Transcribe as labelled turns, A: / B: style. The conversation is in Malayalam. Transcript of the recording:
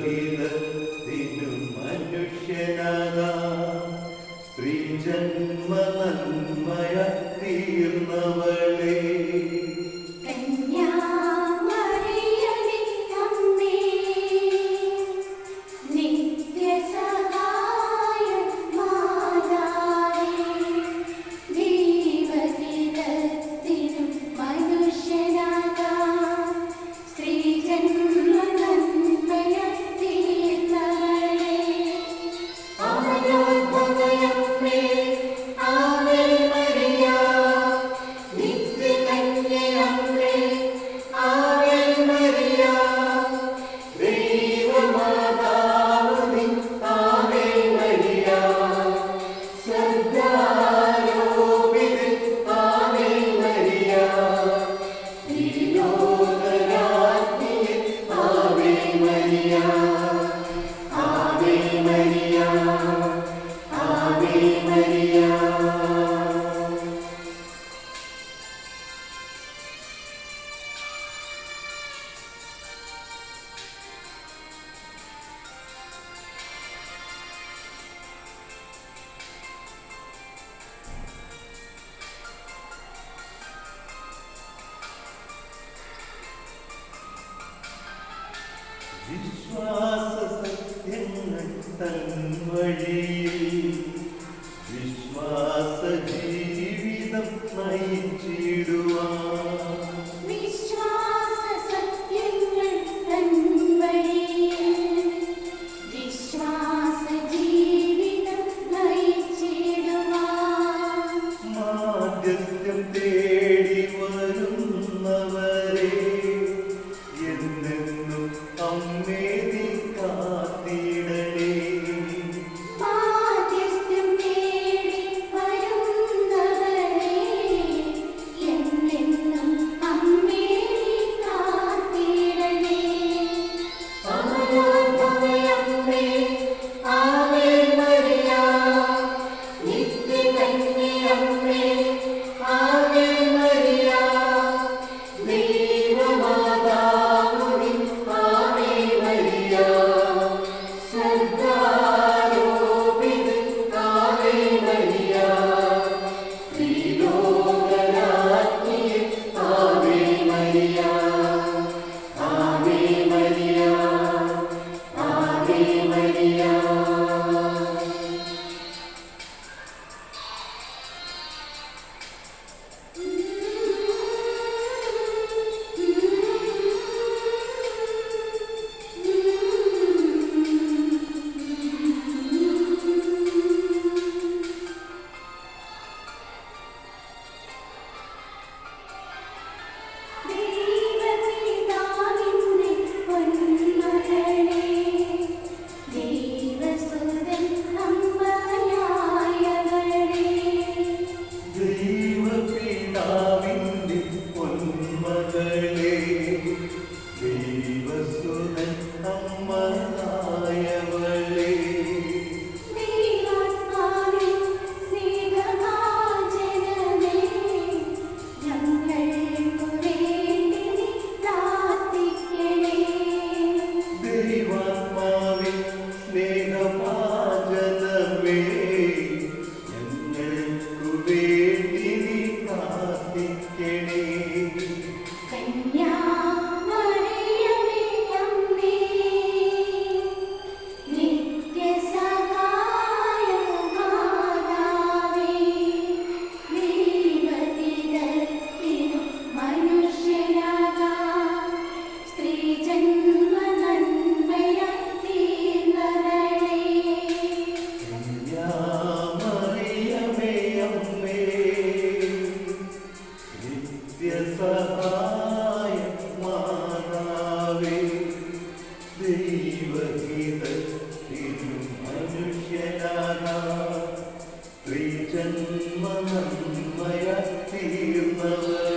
A: ദൈവഹിതത്തിനു മനുഷ്യനാ സ്ത്രീ ജന്മ നന്മയ തീർന്ന വിശ്വാസ സത്യങ്ങൾ തൻ വഴിയിൽ கேளே world.